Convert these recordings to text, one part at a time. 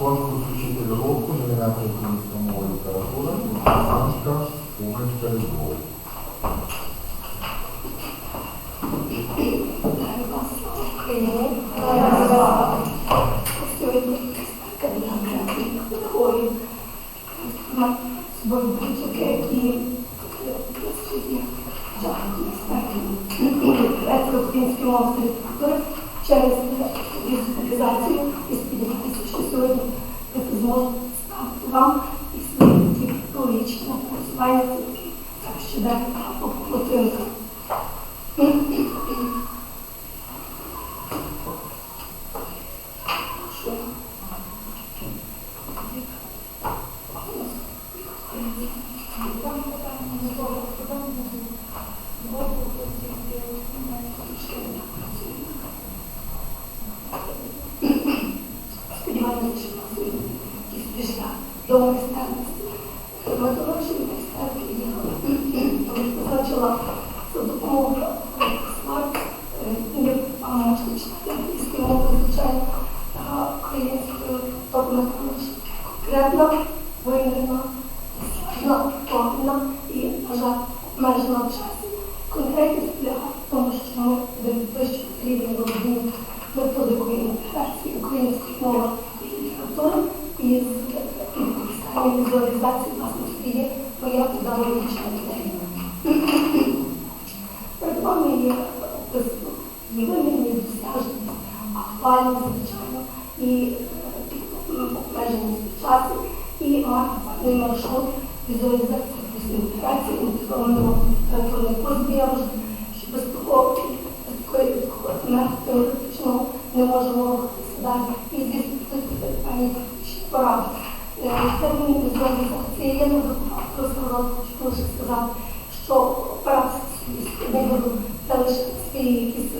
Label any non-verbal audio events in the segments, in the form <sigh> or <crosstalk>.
Конкурс учитель року, номінація українська мова і література, Іванська, Уманська. Сьогодні кабінет педагогів будь-яке і української мови та літератури через децентралізацію і сподіваюся, що сьогодні це зможу ставити вам і свої ті публічні напрацювання так що дати оцінку. Сподіваюся, що у нас якісь пішла до майстерності. Методичні майстерки я позначила за допомогою смарт, є можна читати англійською мовою, звичайно, та українською, тобто методична конкретна, вимірена, складна, плавна і, на жаль, обмежена в часі. Конкретність полягає в тому, що ми будемо вищити володіння методикою інтеграції української мови літератури і з використанням візуалізації власності є моя педагогічна ідея. Перед вами є вимірні досяжність, актуальність, звичайно, і е, обмеженість в часі, і маршрут візуалізації після інтеграції інтегрованого літературного курсу. Я вважаю, що без такого без такої методу теоретичного не можемо далі. І практичні поради. Е, Термін я не розказала, хочу лише сказати, що операція не буду це лише свої якісь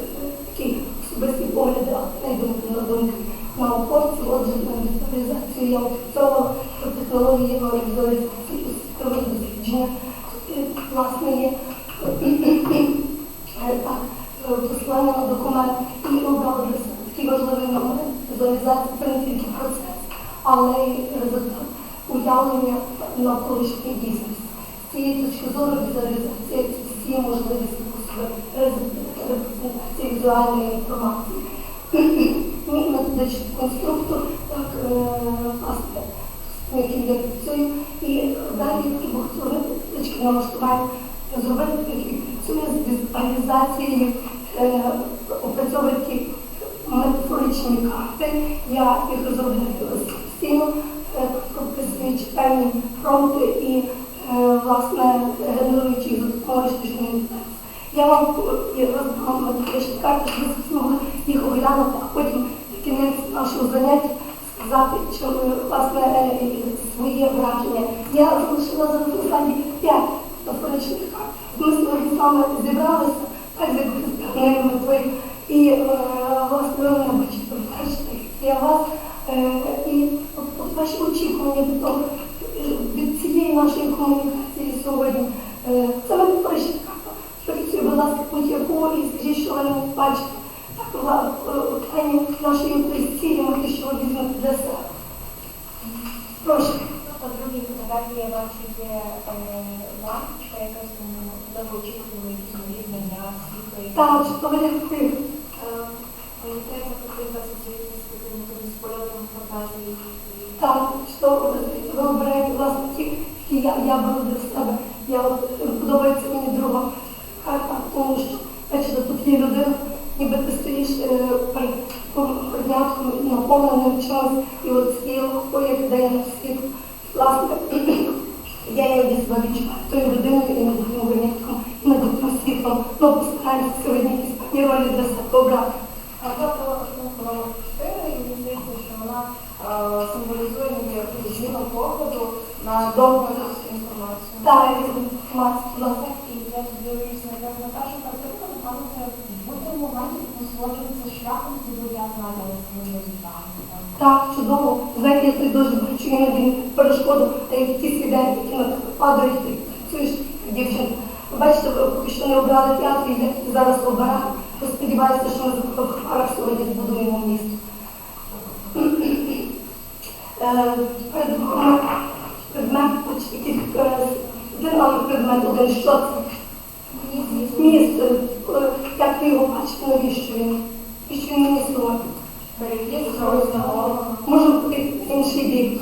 е, особисті погляди, а не думки на думки науковців. Отже, на візуалізацію я опрацьовувала про технології візуалізації у світових дослідження. Е, Власне, є е, так, е, посилання на документ і обрали для себе такий важливий момент. Візуалізація це не тільки процес, але уявлення навколишньої дійсності. З цієї точки зору візуалізація всі можливі способи візуальної інформації. Мій методичний конструктор, так, е, яким я працюю, і далі багатьох налаштування зробити, який працює з візуалізацією, е, опрацьовує метафоричні карти. Я їх розробляю самостійно, е, прописуючи певні промпти і, е, власне, генеруючи їх за допомогою штучної. Я вам карти, щоб ви змогли їх оглянути, а потім в кінець нашого заняття сказати, що е, власне своє враження. Я залишила на слайді п'ять метафоричних карт. Ми з вами зібралися, так якоюсь метою. І власне ви мене бачите, я вас і ваші очікування від того, е, від цієї нашої комунікації сьогодні. Е, метафорична карта. Працює, будь ласка, будь-яку і скажіть, що ви не бачите. Так, вла- е, питання нашої інтуїції, ми що візьмете для себе. Прошу. По другій фотографії бачу є е, лампочка, якась тому можливо очікували якісь світло. Так, що ви не Польотом фантазії. і- Так, що ви обираєте власне ті, я, я беру для себе. Я от е, подобається мені друга карта, тому що бачите, тут є людина, ніби ти стоїш е, перед таким преднятком наповненим чимось, і от легкою, як на світ. Власне, <clears throat> я її себе відчуваю тою людиною і над тим винятком, і над тим світлом. Ну, постараємося сьогодні якісь певні ролі для себе обрати. А завтра рахунку номер 4, і мені здається, що вона е, символізує ніби якусь зміну погляду на довгу інформацію. Так, інформацію, власне. І я тут дивлюся якраз на першу картинку, напевно, це бути в моменті насолоджуватися шляхом, коли я знаю свої результати. там. Так, чудово. Знаєте, я бачу іноді перешкоду, ті сідає, які на падають, як дівчинка. Бачите, поки що не обрали театр, і зараз обираю. Я сподіваюся, що ми в парах сьогодні збудуємо місто. Е, предмет, який, е, предмет, один, що це? Міст, е, як ви його бачите, навіщо він? Він мені служить? Перехід з одного. Може бути інший бік?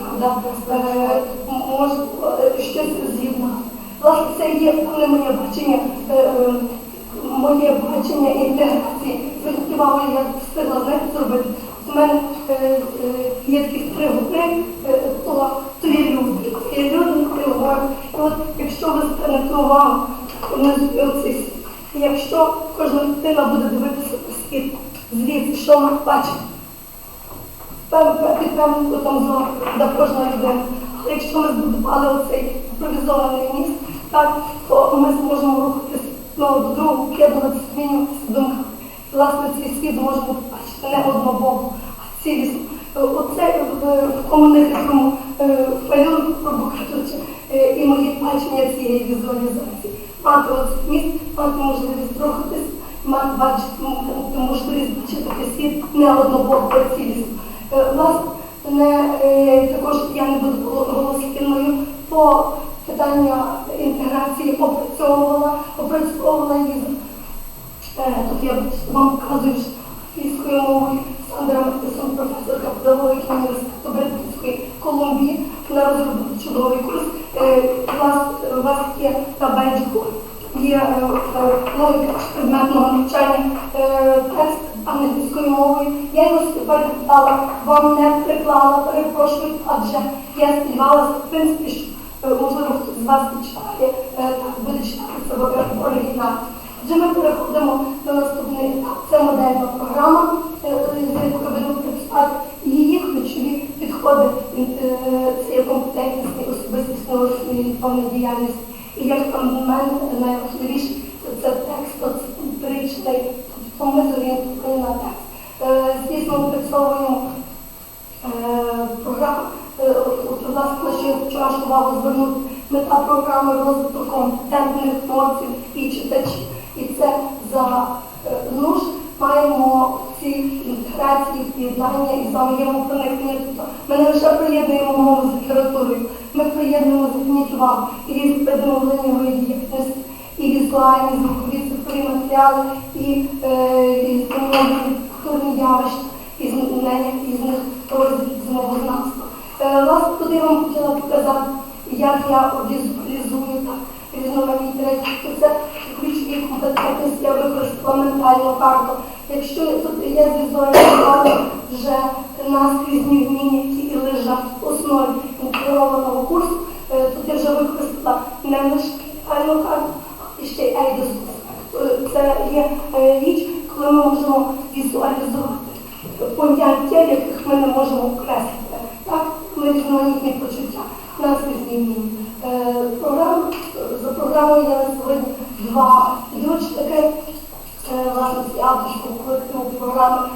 Е, може е, щось з'єднати. Власне, це є повне моє бачення, е, е, моє бачення інтеграції. Увагу, я встигла знаєте, зробити. У мене е, е, є такі три е, то, є люди. Є люди, говорять. І от якщо ви звернете увагу, світ. І якщо кожна дитина буде дивитися на світ, звідси, що бачить? певний певний там зон до кожної людини. Але якщо ми збудували оцей імпровізований міст, так, то ми зможемо рухатися одного до другого, об'єднуватися, змінюватися думками. Власне, цей світ зможемо бачити не однобоко, а цілісно. Е, Оце е, в комунікативному малюнку, грубо кажучи, е, і моє бачення цієї візуалізації. Оцей міст, мати можливість рухатись, мати бачити, можливість бачити світ не однобоко, а цілісно. Е, Власне, не, е, також я не буду голослівною по питання інтеграції опрацьовувала, опрацьовувала її. Е, Тут я вам показую англійською мовою Сандра Мартисон, професорка педагогіки університету Британської Колумбії. Вона розробила чудовий курс. У вас, вас є табельчику, є е, е, логіка предметного навчання, е, текст англійською мовою. Я його перекладала, вам не приклала, перепрошую, адже я сподівалася, в принципі, що можливо хтось з вас читає, так буде читати це в оригіналі. Ми переходимо до наступний етап. Це модельна програма, якою працювати. Її ключові підходи це є компетентність, і повна діяльність. І як мене найважливіше це, це текстоцентричний, тобто ми зорієнтовані на текст. Е, Звісно, ми програма, е, от, власне, на хочу вашу увагу звернути, мета програми розвитку компетентних емоцій і читачів. І це за е, нуж маємо інтеграції, поєднання і взаємопроникнення. Тобто ми не лише приєднуємо мову з літературою, ми приєднуємо увагу і види діяльності, і візуальні, звукові цифрові матеріали, і е, культурні явища і знання різних розділів з мовознавства. Е, Власне, туди я вам хотіла показати, як я візуалізую так різноманітні речі. Це ключові компетентності, я використала ментальну карту. Якщо я звізуалізувала вже наскрізні вміння, які лежать в основі інтегрованого курсу, е, тут я вже використала не лише карту, а ще й ейдос. Це є е, річ, коли ми можемо візуалізувати поняття, яких ми не можемо окреслити. Так, ми різноманітні почуття, наскрізні вміння. Е, Програма, за програмою я на сьогодні два підручники, е, власне, ці авторського колективу програми,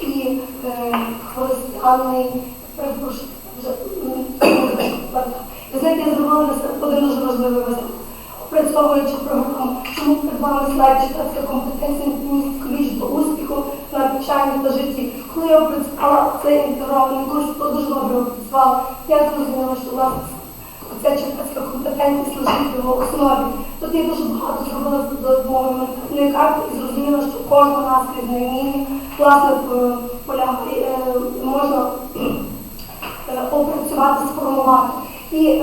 і е, християнний, перепрошую, <clears throat> знаєте, я зробила один дуже важливий висновок. Опрацьовуючи програму, чому перед вами слайд читацька компетенція ключ до успіху, навчання та житті. Коли я опрацювала цей інтегрований курс, то дуже добре опрацювала. Я зрозуміла, що власне Ця читацька компетентність лежить в основі. Тут я дуже багато зробила з допомогою карти і зрозуміла, що кожна наскрізне вміння власне е, полягає, е, можна е, опрацювати, сформувати. І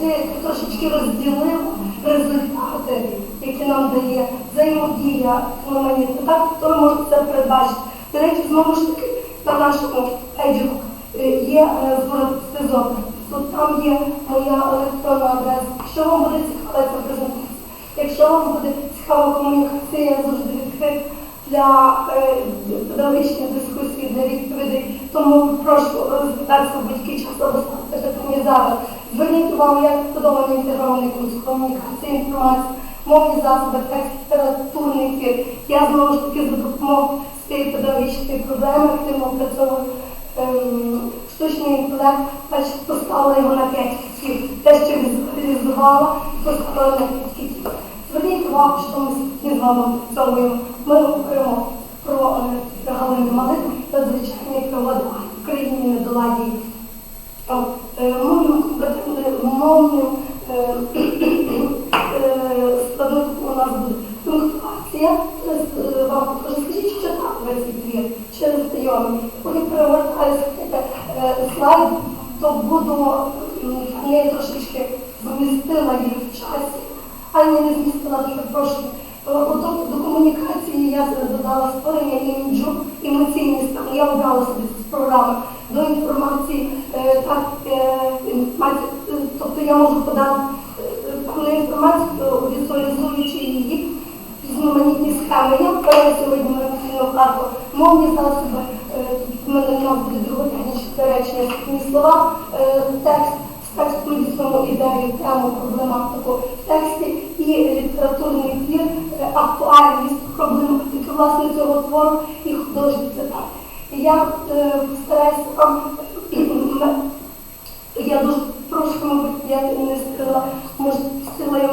це трошечки розділив результати, які нам дає взаємодія різноманітна. Так, хто може це передбачити. До речі, знову ж таки, на нашому еджику е, є зворот Тут там є моя електронна адреса. Якщо вам буде цікава ця презентація, якщо вам буде цікава комунікація, я завжди відкрита для е, педагогічної дискусії, для відповідей. Тому прошу розглядатися в будь-який час або ставити мені зараз. Зверніть увагу, як вбудований інтегрований курс комунікації, інформації, мовні засоби, текст, літературний. Я знову ж таки за допомогою цієї педагогічної проблеми активно опрацьовую ем, штучний інтелект, бачите, поставила його на 5 кітів. Те, що візуалізувала, поставила на 5 кітів. Зверніть увагу, що ми з вами опрацьовуємо. Ми говоримо про е, Галину Малик та звичайні пригоди в Україні недоладі е, мовним <clears throat> компетентним нас буде. Е, Вам покажу, скажіть, що так весь твір через знайомі. Коли перевертаю е, слайд, то буду не трошечки змістила їх в часі. Ані не змістила, дуже прошу. Е, до комунікації я додала створення іміджу, емоційний стан. Я обрала собі з програми до інформації, е, так, тобто я можу подати коли інформацію, візуалізуючи її, різноманітні схеми. Я впевнена сьогодні емоційну карту, мовні засоби, е, в мене в нас буде друготехнічне речення, складні слова, е, текст, тексту візьмемо ідею, тему, проблематику в тексті і літературний твір, е, актуальність проблематики власне цього твору і художній цитат. Я стараюся вам <clears throat> я дуже прошу, мабуть, я не скрила, може, я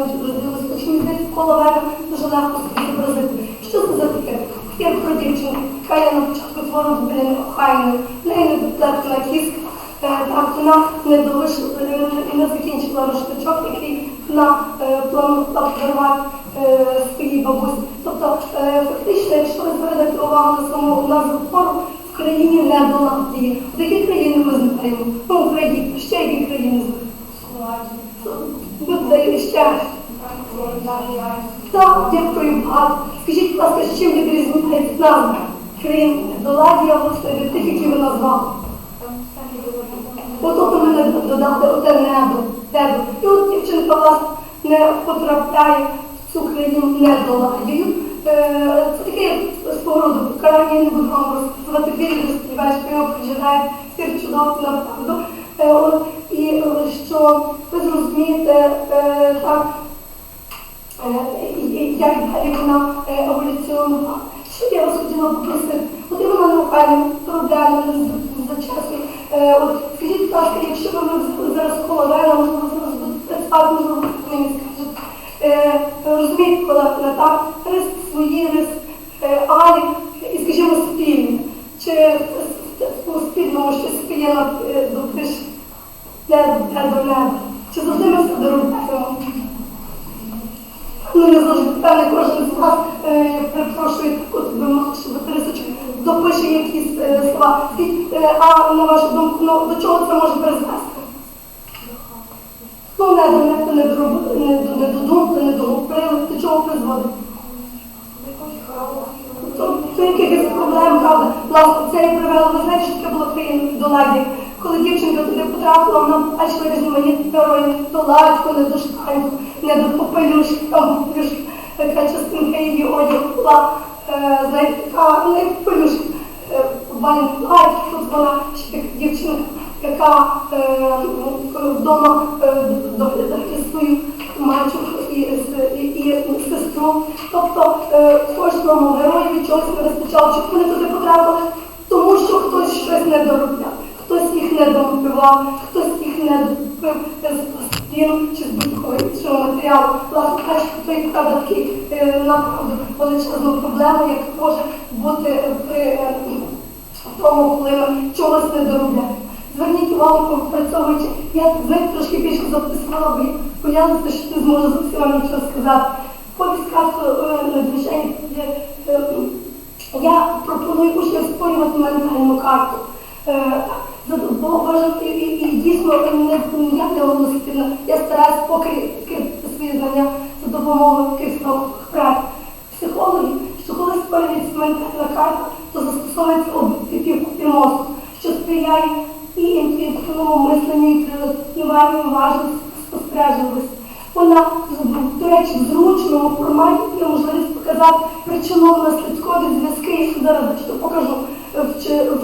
що мені здається, коло мене дуже легко собі. Що це за таке? Твір про дівчинку, яка я на початку твору біля неохайною, в неї не доплетена кістка, е, так, вона не довишила, не, не закінчила рушничок, який вона е, планувала е, своїй бабусі. Тобто, е, фактично, якщо ви звернете увагу на саму назву твору, в країні не доладі. От які країни ми знаємо? Ну, Україна, ще які країни знаємо? Ще. Так, дякую багато. Скажіть, будь ласка, з чим відрізняється Доладія власне від тих, які ви назвали? От тобто ми не додати оте небо, небо. І от дівчинка власне не потрапляє в цю країну недоладію. Е, Це таке свого роду покарання, не буду вам розказувати вірю, що його проживає твір чудово направду. Е, І е, що ви зрозумієте е, так, е, і як далі вона е, еволюціонувала. Що я вас хотіла попросити? От і вона неохайна, проблема за часу. Е, От скажіть, будь ласка, якщо ви взяли зараз коловена, можливо, зараз будуть представити, можливо, мені скажуть. Е, Розумієте, коли так, рис свої, рис е, Алі, і, скажімо, спільні. Чи е, у спільному щось спільно е, до криш, де, де до неба? Чи завжди ми все доробляємо? Ну, не завжди, певне, кожен з вас, е, я перепрошую, от ви мали, щоб Борисович допише якісь е, слова. Скажіть, е, а на вашу думку, ну, до чого це може призвести? Ну, не до не, не до роботи, не до не до чого призводить? То якихось проблем, правда. Власне, це і привело, ви знаєте, що таке було в до ладі. Коли дівчинка туди потрапила, вона бачила різноманітні герої, до ладьку, не до штаньку, не до попелюшки, там така частинка її одягу була, знаєте, така, не попелюшка, ладьки, тут вона ще дівчинка, яка е, вдома е, доглядає свою мачу і, сестру. Тобто е, кожному героєві чогось не вистачало, щоб вони туди потрапили, тому що хтось щось не доробляв, хтось їх не домпивав, хтось їх не допив з пластину чи з будь-якого матеріалу. Власне кажучи, то і правда такий е, направду величезну проблему, як може бути е, при е, тому, коли ми чогось не доробляємо. Зверніть увагу, попрацьовуючи, я знаєте, трошки більше записувала, бо я боялася, що не зможу зовсім вам нічого сказати. Карту на движенні. Я пропоную учням створювати ментальну карту. Е, за- Бо вважати і, і дійсно не я не голосительна. Я стараюсь покрити свої знання за допомогою якихось праць психологів, що коли створюється ментальна карта, то застосовується об'єктив мозку, що сприяє і інтуїтивному мисленню, і тренуванню уважності, спостережливості. Вона, до речі, в зручному форматі є можливість показати причинно-наслідкові зв'язки, я зараз покажу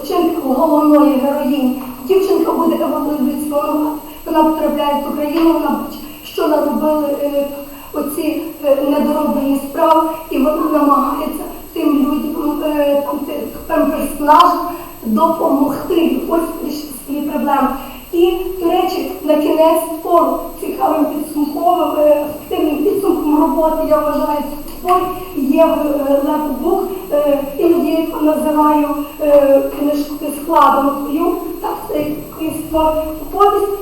вчинку головної героїні. Дівчинка буде еволюціонувати, вона потрапляє в Україну, вона що наробили е, оці е, недороблені справи, і вона намагається тим людям, е, тим- тим персонажам допомогти ось свої проблеми. І, до речі, на кінець твору цікавим підсумковим, е, ефективним підсумком роботи, я вважаю, твор є в е, лепбук, е, іноді називаю книжку складом твою, так це якийсь твор повість,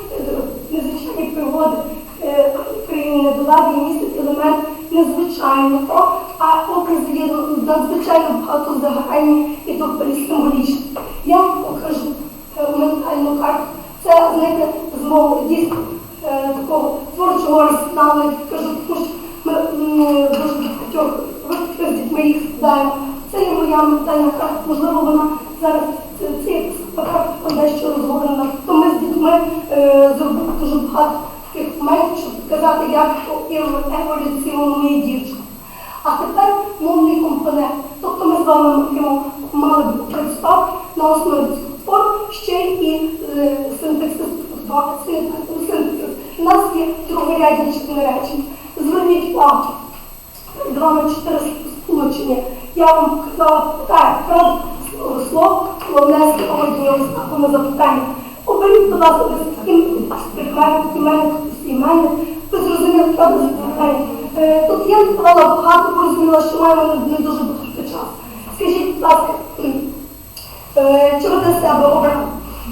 незвичайні пригоди е, країни недоладі містить елемент незвичайного, а образи є надзвичайно багато загальні і доволі символічні. Я вам покажу е, ментальну карту. Це, знаєте, з дійсно е, такого творчого арсеналу, як кажу, тому що ми м, дуже багатьох випадків з дітьми їх складаємо. Це є моя ментальна карта, можливо, вона зараз це- це є карта дещо розгорнена. То ми з дітьми е, зробили дуже багато таких моментів, щоб показати, як еволюціонує дівчинка. А тепер мовний компонент. Тобто ми з вами маємо- мали б працювати на основі цього твору ще і е, синтаксис. два- синтаксис. синтаксис. У нас є другорядні чотири речення. Зверніть увагу, перед вами чотири сполучення. Слово, головне слово ознаками запитання. Оберіть, будь ласка, без таким прикметник, іменник, іменник. Ви зрозуміли, правда, запитання. Е, Тут я сказала багато, порозуміла, що маємо не дуже багато часу. Скажіть, будь ласка, е, чи ви для себе обрали?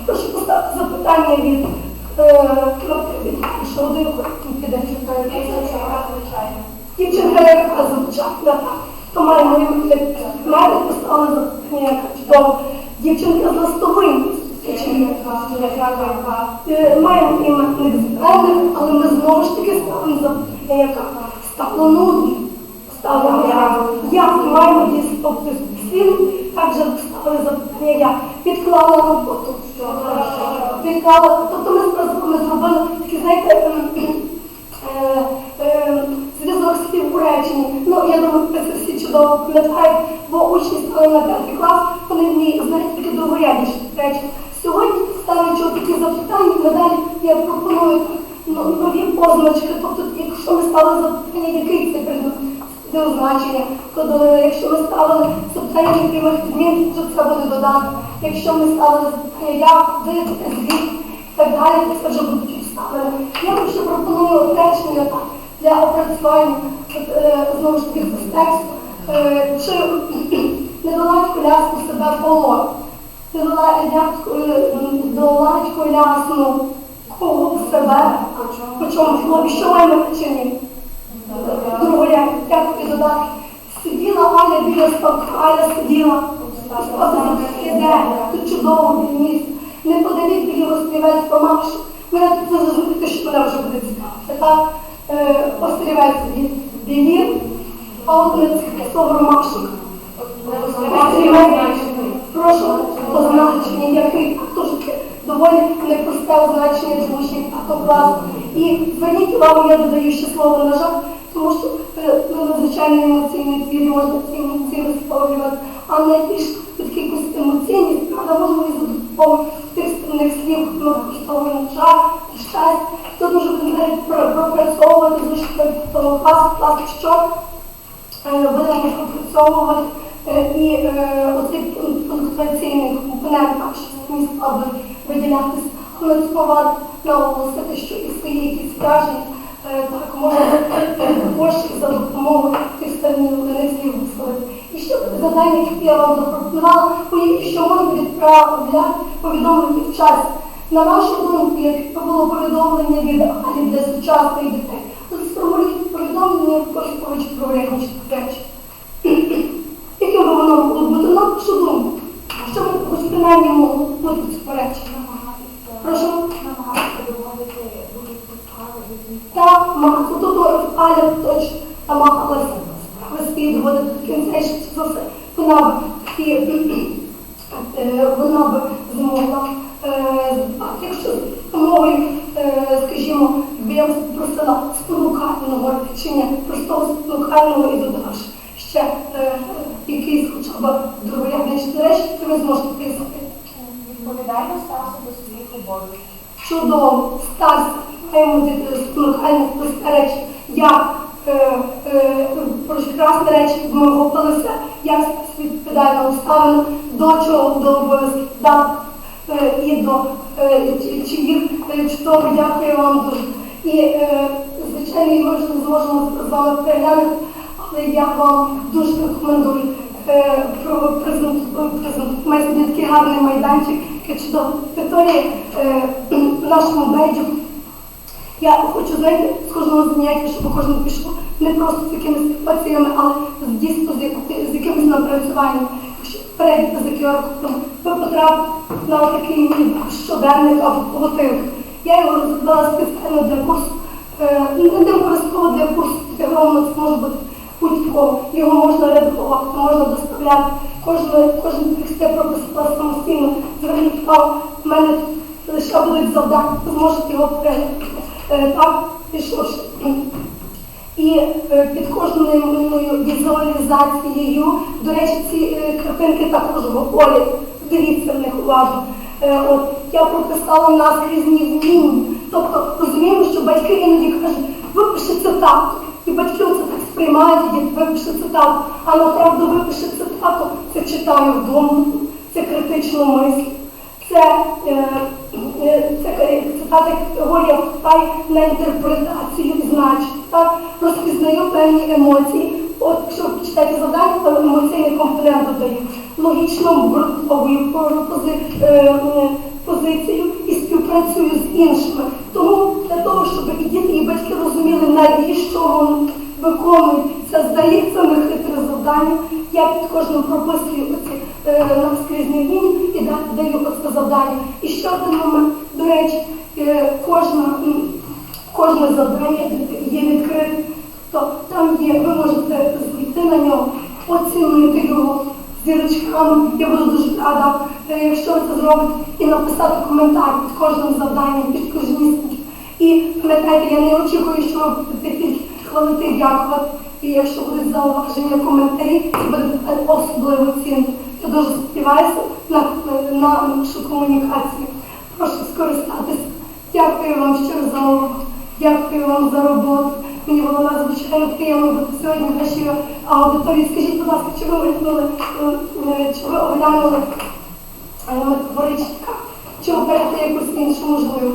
Прошу поставити запитання від е, іншого до піде. Дівчинка, яка звучать на так, то маємо мене поставили запитання, чудово. Дівчинка з ластовим. Е, Маємо іменник збиральник, але ми знову ж таки ставимо запитання, яка стало нудно. Ставимо як маємо дійсно слів, також ставили запитання, як відклала роботу. Відклала, тобто ми зробили такі, знаєте, ем, зв'язок слів у. Ну, я думаю, це всі чудово пам'ятають, бо учні стали на п'ятий клас, вони вміють знають тільки другорядніші речі. Сьогодні, ставлячи такі запитання, надалі я пропоную ну, нові позначки. Тобто, якщо ми ставили запитання, який це предмет, це означення. Тобто, якщо ми ставили запитання якимось змін, то це буде додаток. Якщо ми ставили запитання, як, де, звідки, і так далі, то це вже будуть обставини. Я вам пропоную речення для опрацювання знову ж таки з тексту. Е, Чи <clears throat> не долать коляску себе полон? Не долать долать колясну кого себе? По чому слові? Що маємо в чині? Другоря, як тобі додати? Сиділа Аля біля ставка, Аля сиділа. Іде, тут чудово біля місця. Неподалік біля острівець помавши. Мене тут зрозуміти, що мене вже буде цікавити. Так, е, острівець від білі, а от цих совромашок. Прошу, означення, який також таке доволі непросте означення звучить автоклас. І зверніть увагу, я додаю ще слово на жаль, тому що е, надзвичайно емоційний твір, можна ці емоції висловлювати, а найбільш такі якусь емоційність, за допомогою тих спільних слів, ми використовуємо жар, щастя. Може бути пропрацьовувати класу, класу що будемо пропрацьовувати е, і е, оцей пунктуаційний компонент наш міст аби виділятися, голосувати, наголосити, що і якісь враження е, так можна також за допомогою тих самих слів висловити. І ще завдання, яке я вам запропонувала, що можна відправляти повідомлення в часі. На вашу думку, якби було повідомлення від Алі для сучасних дітей, то сформулюйте повідомлення про розповідь про речі. Яким би воно могло бути? На вашу думку. Що ви хоч принаймні могло бути речі? Прошу. Так, маху, тут Аля точно намагалася розслідувати до кінця, що це все. Вона б е, вона б змогла, якщо мовою, е, скажімо, я вас спонукального речення, простого спонукального і додавши ще е, якийсь хоча б другорядний речі, то ви зможете писати. Відповідально стався до своїх обов'язків. чудово, маємо спонукальних речі, як е, е, прекрасне речі вмовилися, як відповідально обставину, до чого до обов'язків е, і до е, чиїх е, чудово дякую вам дуже. І, е, звичайно, ми вже не зможемо з вами переглянути, але я вам дуже рекомендую е, про презент, презент. У мене такий гарний майданчик, яка чудова територія е, в <clears throat> нашому бейджу. Я хочу знаєте, з кожного заняття, щоб кожен пішов не просто з якимись ситуаціями, але з дійсно з якимось напрацюванням. Перейдете за QR-кодом, ви потрапите на такий мій щоденник або плотинок. Я його розробила спеціально для курсу, е, не обов'язково для курсу може бути будь-кого. Його можна редагувати, можна доставляти. Кожен, кожен текст я прописала самостійно. Увагу, в мене лише будуть завдання, ви зможете його переглянути. Е, Так, пішло ж. І е, під кожною візуалізацією, до речі, ці е, картинки також говорять, дивіться в них уважно. Е, От, я прописала наскрізні зміни. Тобто розуміємо, що батьки іноді кажуть, випиши цитату. І батьки це так сприймають, і випиши цитату. А направду випиши цитату, це читаю вдома, це критично мислю. Це, е, е, цитата категорія впливає на інтерпретацію значень. Так, розпізнаю певні емоції. От якщо ви завдання, то емоційний компонент додаю. Логічно обґрунтовую е, позицію і співпрацюю з іншими. Тому для того, щоб і діти, і батьки розуміли, навіщо вони виконують це здається нехитре завдання. Я під кожним прописую е, навскрізні лінії і да- даю оце завдання. І ще один момент, до речі, е, кожна, кожне завдання є відкрите. Тобто там є, ви можете зайти на нього, оцінити його зірочками. Я буду дуже рада, е, якщо ви це зробите, і написати коментар під кожним завданням, під кожністю. І пам'ятайте, я не очікую, що ви будете хвалити дякувати. І якщо будуть зауваження, коментарі, це буде особливо цінно. Я дуже сподіваюся на, на нашу комунікацію. Прошу скористатися. Дякую вам щиро за увагу. Дякую вам за роботу. Мені було надзвичайно приємно бути сьогодні в вашій аудиторії. Скажіть, будь ласка, чи ви оглянули, е, чи ви оглянули е, метафоричника? Чи оберете якусь іншу можливо?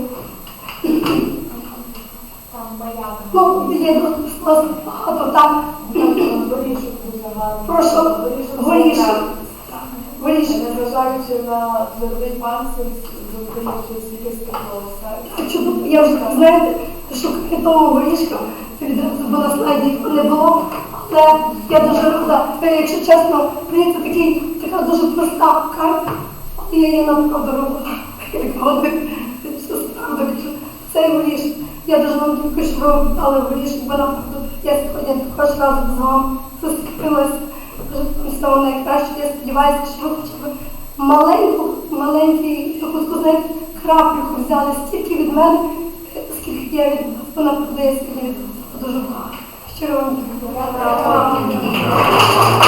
Там. Ну, є багато, гарний. Прошу, горішок. Горішок. Незважаючи на твердий панцир, стільки стекло. Чудово, я вже знаєте, шукаю того горішка, бо на слайді не було. Але я дуже рада, Е, якщо чесно, мені це такий, така дуже проста карта, але я її направду робила. <laughs> Як один, це справді, що цей горішок. Я дуже вам дякую, що ви дали горішок, бо направду я сьогодні також разом з вами всього найкраще. Я сподіваюся, що ви хоча б маленьку, маленький таку, знаєте, краплюку взяли стільки від мене, скільки я від вас, вона продає сьогодні від вас дуже багато. Щиро вам дякую.